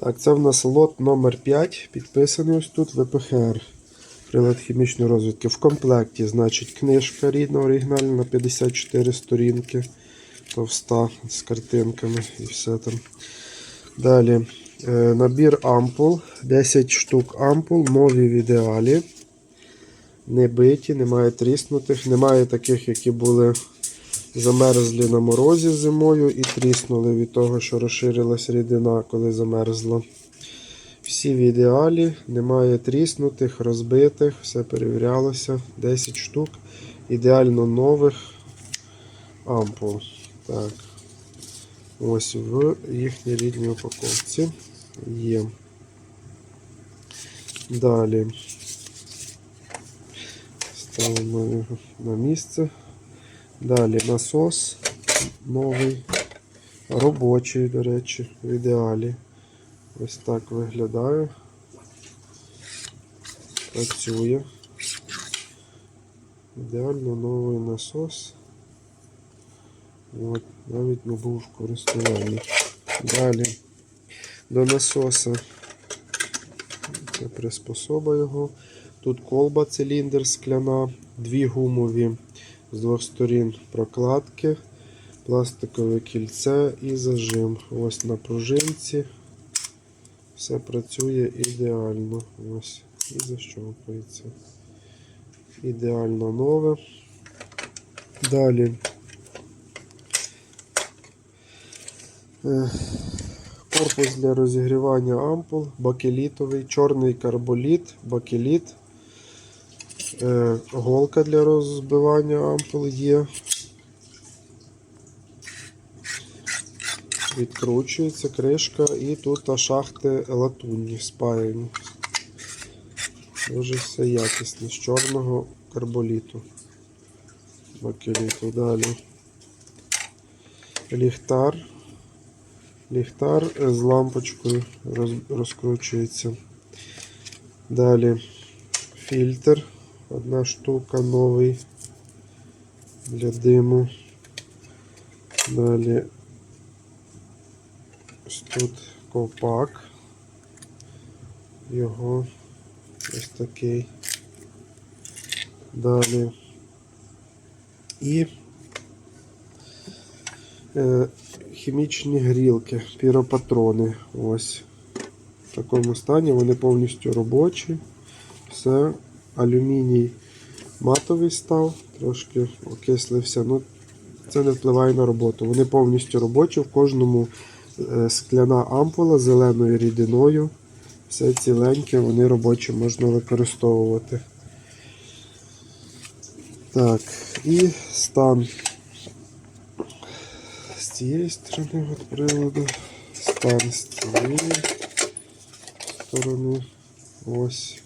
Так, це в нас лот номер 5 підписаний ось тут ВПХР. Прилад хімічної розвідки. В комплекті, значить, книжка рідна, оригінальна на 54 сторінки. Товста з картинками і все там. Далі. е, Набір ампул. 10 штук ампул, нові в ідеалі. Не биті, немає тріснутих, немає таких, які були замерзлі на морозі зимою і тріснули від того, що розширилась рідина, коли замерзла. Всі в ідеалі, немає тріснутих, розбитих, все перевірялося. 10 штук. Ідеально нових ампул. Так. Ось в їхній рідній упаковці є. Далі. Ставимо його на місце. Далі насос новий, робочий, до речі, в ідеалі. Ось так виглядає. Працює. Ідеально новий насос. От, навіть не був в користуванні. Далі до насоса. Це приспособа його. Тут колба циліндр скляна, дві гумові з двох сторін прокладки, пластикове кільце і зажим. Ось на пружинці. Все працює ідеально. Ось. І защолкується. Ідеально нове. Далі. Е, Корпус для розігрівання ампул, бакелітовий, чорний карболіт, бакеліт. Е, голка для розбивання ампул є. Відкручується кришка і тут шахти латунні спаяні. Дуже все якісне з чорного карболіту. Бакеліту. Далі. Ліхтар. Ліхтар з лампочкою розкручується. Далі фільтр. Одна штука новий для диму. Далі ось тут ковпак. Його ось такий. Далі. І е, хімічні грілки, піропатрони. Ось. В такому стані вони повністю робочі. Все, алюміній матовий став, трошки окислився. Ну, це не впливає на роботу. Вони повністю робочі, в кожному е, скляна ампула зеленою рідиною. Все ціленьке, вони робочі, можна використовувати. Так, і стан з цієї сторони от приладу, стан з цієї сторони. Ось.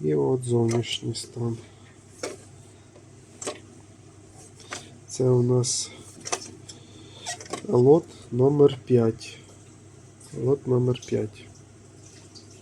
І от зовнішній стан. Це у нас лот номер 5. Лот номер 5.